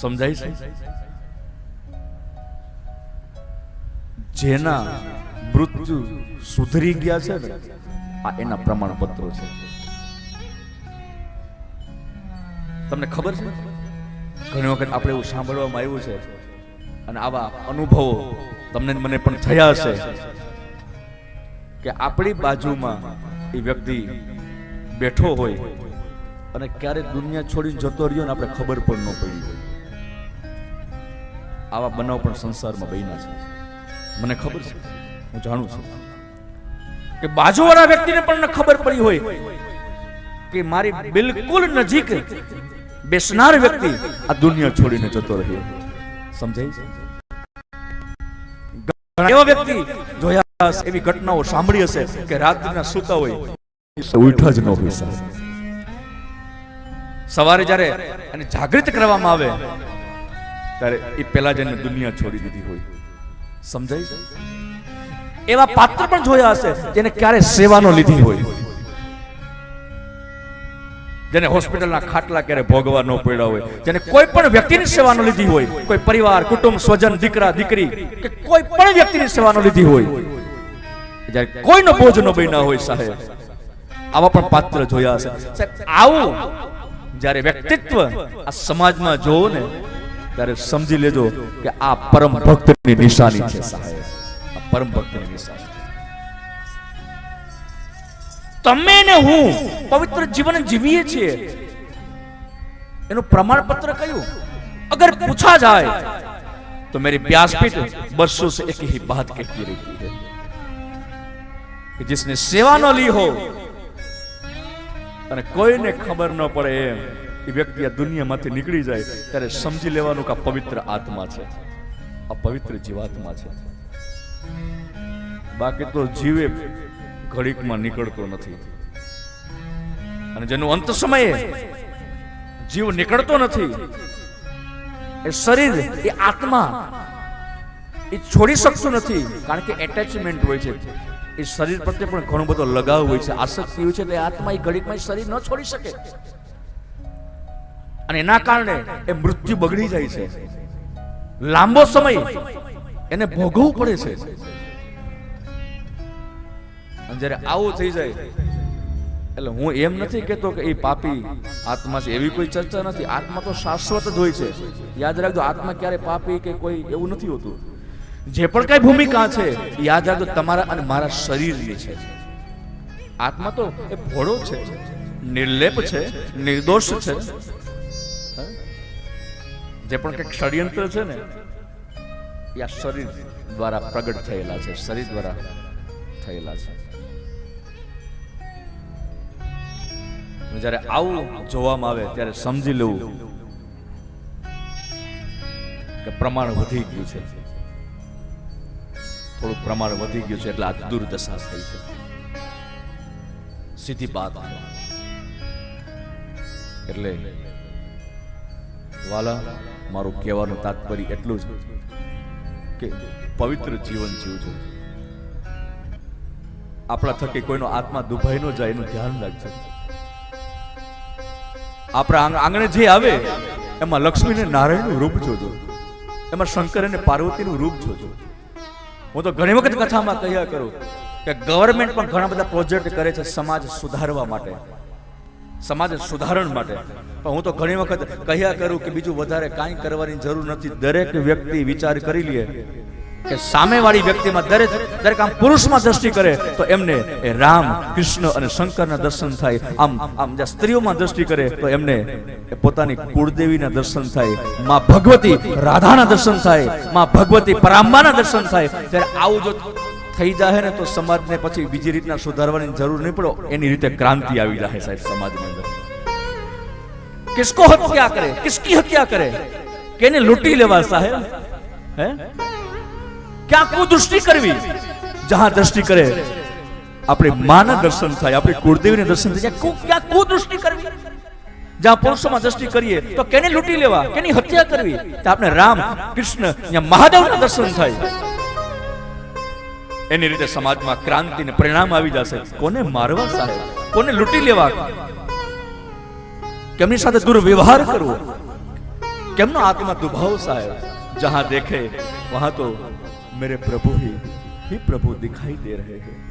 સમજાય છે? જેના મૃત્યુ સુધરી ગયા છે ને, આ એના પ્રમાણપત્રો છે. તમને ખબર છે? ઘણી વખત આપણે એવું સાંભળવામાં આવ્યું છે અને આવા અનુભવો તમને મને પણ થયા છે કે આપણી બાજુમાં એ વ્યક્તિ બેઠો હોય અને ક્યારેક દુનિયા છોડીને જતો રહ્યો ને આપણે ખબર પણ ન પડી હોય. આવા બનાવ પણ સંસારમાં બન્યા છે. મને ખબર છે. હું જાણું છું. કે બાજુવાળા વ્યક્તિને પણ ખબર પડી હોય કે મારી બિલકુલ નજીક બેસનાર વ્યક્તિ આ દુનિયા છોડીને જતો રહ્યો. સમજાય છે? એવા વ્યક્તિ જોયા એવી ઘટનાઓ સાંભળી હશે કે રાત્રિના સૂતા હોય. ઉઠા જ ન હોય સવારે જ્યારે એને જાગૃત કરવામાં આવે ત્યારે એ પેલા જ દુનિયા છોડી દીધી હોય. સમજાય એવા પાત્ર પણ જોયા હશે જેને ક્યારે સેવાનો લીધી હોય. જેને હોસ્પિટલના ખાટલા ક્યારે ભોગવા ન પડ્યા હોય, જેને કોઈ પણ વ્યક્તિની સેવાનો લીધી હોય, કોઈ પરિવાર, કુટુંબ, સ્વજન, દીકરા, દીકરી, કે કોઈ પણ વ્યક્તિની સેવાનો લીધી હોય. જ્યારે કોઈનો બોજ ન બન્યા હોય સાહેબ, આવા પણ પાત્ર જોયા હશે. સાહેબ, આવું જ્યારે વ્યક્તિત્વ આ સમાજમાં જોવો ને ત્યારે સમજી લેજો કે આ પરમ ભક્તની નિશાની છે સાહેબ આ પરમ ભક્તની નિશાની તમે ને હું પવિત્ર જીવન જીવીએ છીએ એનું પ્રમાણપત્ર કયું અગર પૂછા જાય તો मेरी व्यासपीठ बरसों से एक ही बात कहती रहती है कि जिसने सेवा न ली हो અને કોઈને ખબર ન પડે એમ એ વ્યક્તિ આ દુનિયામાંથી નીકળી જાય, ત્યારે સમજી લેવાનું કે આ પવિત્ર આત્મા છે. આ પવિત્ર જીવાત્મા છે. બાકી તો જીવે ઘડીકમાં નીકળતો નથી. અને જેનો અંત સમયે જીવ નીકળતો નથી, એ શરીર, એ આત્મા, એ છોડી શકતું નથી, કારણ કે એટેચમેન્ટ હોય છે. એ શરીર પ્રત્યે પણ ઘણો બધો લગાવ હોય છે. આસક્તિ હોય છે, એટલે આત્મા એ ઘડીકમાં શરીર ન છોડી શકે. અને એના કારણે એ મૃત્યુ બગડી જાય છે. લાંબો સમય એને ભોગવવું પડે છે. અને જ્યારે આવું થઈ જાય, એટલે હું એમ નથી કહેતો કે એ પાપી આત્મા છે. એવી કોઈ ચર્ચા નથી. આત્મા તો શાશ્વત જ હોય છે. યાદ રાખજો, આત્મા ક્યારે પાપી કે કોઈ એવું નથી હોતું. જે પણ કઈ ભૂમિકા છે યાદ રાખજો, તમારા અને મારા શરીરની છે. આત્મા તો એ ભોળો છે. નિર્લેપ છે, નિર્દોષ છે? જે પણ કંઈક ષડયંત્ર છે ને, એ આ શરીર દ્વારા પ્રગટ થયેલા છે, શરીર દ્વારા થયેલા છે. જ્યારે આવું જોવામાં આવે ત્યારે સમજી લેવું કે પ્રમાણ વધી ગયું છે. થોડું પ્રમાણ વધી ગયું છે એટલે આ દુર્દશા થઈ છે. સીધી વાત એટલે વાલા મારું કહેવાનું તાત્પર્ય એટલું જ કે પવિત્ર જીવન જીવજો. આપણા થકી કોઈનો આત્મા દુભાઈ ન જાય એનું ધ્યાન રાખજો. આપણા આંગણે જે આવે, એમાં લક્ષ્મી ને નારાયણનું રૂપ જોજો. એમાં શંકર અને પાર્વતીનું રૂપ જોજો. હું તો ઘણી વખત કથામાં કહ્યા કરું કે ગવર્મેન્ટ પણ ઘણા બધા પ્રોજેક્ટ કરે છે સમાજ સુધારવા માટે. સમાજ સુધારણ માટે. પણ હું તો ઘણી વખત કહ્યા કરું કે બીજું વધારે કાંઈ કરવાની જરૂર નથી. દરેક વ્યક્તિ વિચાર કરી લે કે સામેવાળી વ્યક્તિમાં દરેક દરેક આમ પુરુષમાં દ્રષ્ટિ કરે તો એમને એ રામ, કૃષ્ણ અને શંકરના દર્શન થાય. આમ આમ જે સ્ત્રીઓમાં દ્રષ્ટિ કરે તો એમને એ પોતાની કુળદેવીના દર્શન થાય. માં ભગવતી રાધાના દર્શન થાય. માં ભગવતી પરાંબાના દર્શન થાય. ત્યારે આવું જો થઈ જાય ને તો સમાજને પછી બીજી રીતના સુધારવાની જરૂર નહીં પડો એની રીતે ક્રાંતિ આવી જાય સાહેબ સમાજની અંદર. કિસકો હત્યા કરે, કિસકી હત્યા કરે? કેને લૂંટી લેવા સાહેબ? હે? ક્યાં કુદૃષ્ટિ કરવી? જહાં દ્રષ્ટિ કરે. આપણે માના દર્શન થાય, આપણે કુળદેવીને દર્શન થાય. ક્યાં કુદૃષ્ટિ કરવી? જ્યાં પુરુષોમાં દ્રષ્ટિ કરીએ, તો કેને લૂંટી લેવા? કેની હત્યા કરવી? આપણે રામ, કૃષ્ણ મહાદેવના દર્શન થાય. એની રીતે સમાજમાં ક્રાંતિને પરિણામ આવી જશે. કોને મારવા સાહેબ કોને લૂંટી લેવા કેમની સાથે દુર્વ્યવહાર કરવો? કેમનો આત્મા દુભાવ સાહેબ? જહા દેખે, વહાં તો, મેરે પ્રભુ હી પ્રભુ દિખાઈ દે રહે હૈ.